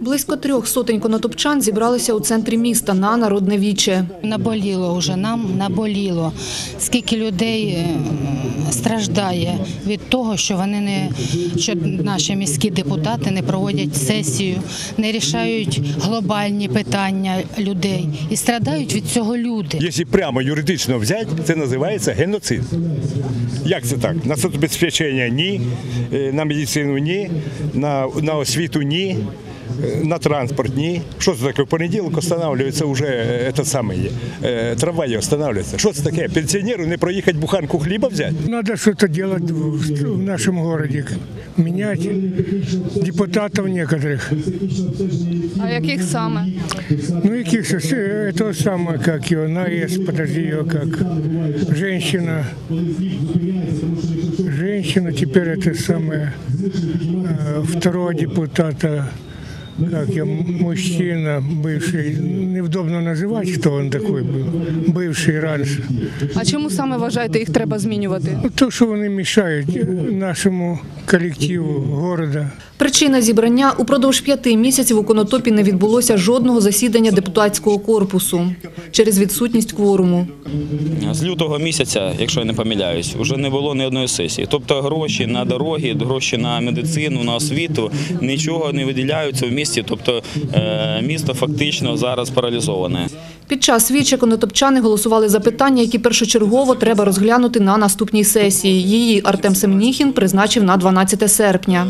Близько трьох сотень конотопчан зібралися у центрі міста на народне віче. Наболіло вже нам, наболіло. Скільки людей е, страждає від того, що вони не що наші міські депутати не проводять сесію, не рішають глобальні питання людей і страдають від цього люди. Якщо прямо юридично взяти, це називається геноцид. Як це так? На соцбезпечення ні, е, на медицину ні, на, на освіту ні, на транспорт ні. Що це таке? В понеділок встановлюється вже е, це саме, е, трамваї встановлюються. Що це таке? Пенсіонеру не проїхати буханку хліба взяти? Надо что-то делать в в нашем городе, менять депутатов некоторых. А яких саме? Ну и каких это самое, как его, наезд, подожди ее, как женщина. Женщина, теперь это самое, э, второго депутата, как я, мужчина, бывший, невдобно называть, кто он такой был, бывший раньше. А чому саме вважаєте, їх треба змінювати? Ну, То, що вони мішають нашому колективу города. Причина зібрання упродовж п'яти місяців у Конотопі не відбулося жодного засідання депутатського корпусу через відсутність кворуму. З лютого місяця, якщо я не помиляюсь, вже не було ні одної сесії. Тобто гроші на дороги, гроші на медицину, на освіту нічого не виділяються в місті. Тобто е, місто фактично зараз паралізоване. Під час віче конотопчани голосували за питання, які першочергово треба розглянути на наступній сесії. Її Артем Семеніхін призначив на 12 серпня.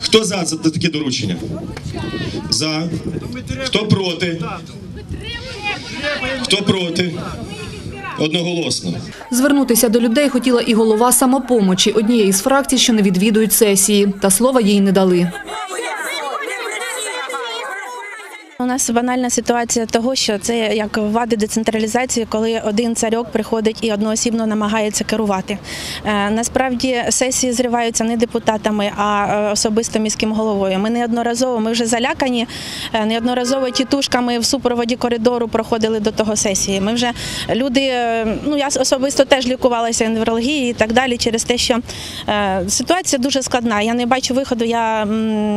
Хто за це таке доручення? За. Хто проти? Хто проти? Одноголосно. Звернутися до людей хотіла і голова самопомочі, однієї з фракцій, що не відвідують сесії. Та слова їй не дали. У нас банальна ситуація того, що це як вади децентралізації, коли один царьок приходить і одноосібно намагається керувати. Е, Насправді сесії зриваються не депутатами, а е, особисто міським головою. Ми неодноразово, ми вже залякані, е, неодноразово тітушками в супроводі коридору проходили до того сесії. Ми вже люди, ну я особисто теж лікувалася неврології і так далі, через те, що ситуація дуже складна. Я не бачу виходу. Я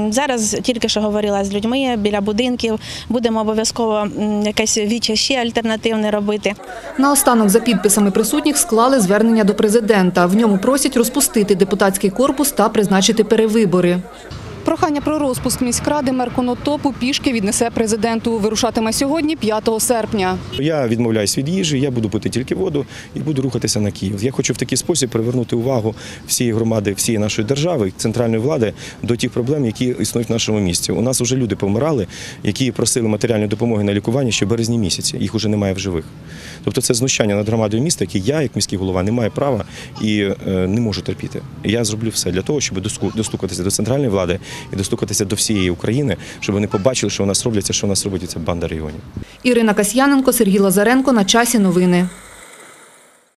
зараз тільки що говорила з людьми біля будинків. Будемо обов'язково якесь віче ще альтернативне робити. Наостанок за підписами присутніх склали звернення до президента. В ньому просять розпустити депутатський корпус та призначити перевибори. Прохання про розпуск міськради мер Конотопу пішки віднесе президенту. Вирушатиме сьогодні, 5 серпня. Я відмовляюсь від їжі, я буду пити тільки воду і буду рухатися на Київ. Я хочу в такий спосіб привернути увагу всієї громади, всієї нашої держави, центральної влади до тих проблем, які існують в нашому місті. У нас вже люди помирали, які просили матеріальної допомоги на лікування ще березні місяці. Їх уже немає в живих. Тобто це знущання над громадою міста, яке я, як міський голова, не маю права і е, не можу терпіти. Я зроблю все для того, щоб достук- достукатися до центральної влади і достукатися до всієї України, щоб вони побачили, що у нас робляться, що у нас робить ця банда регіонів. Ірина Касьяненко, Сергій Лазаренко. На часі новини.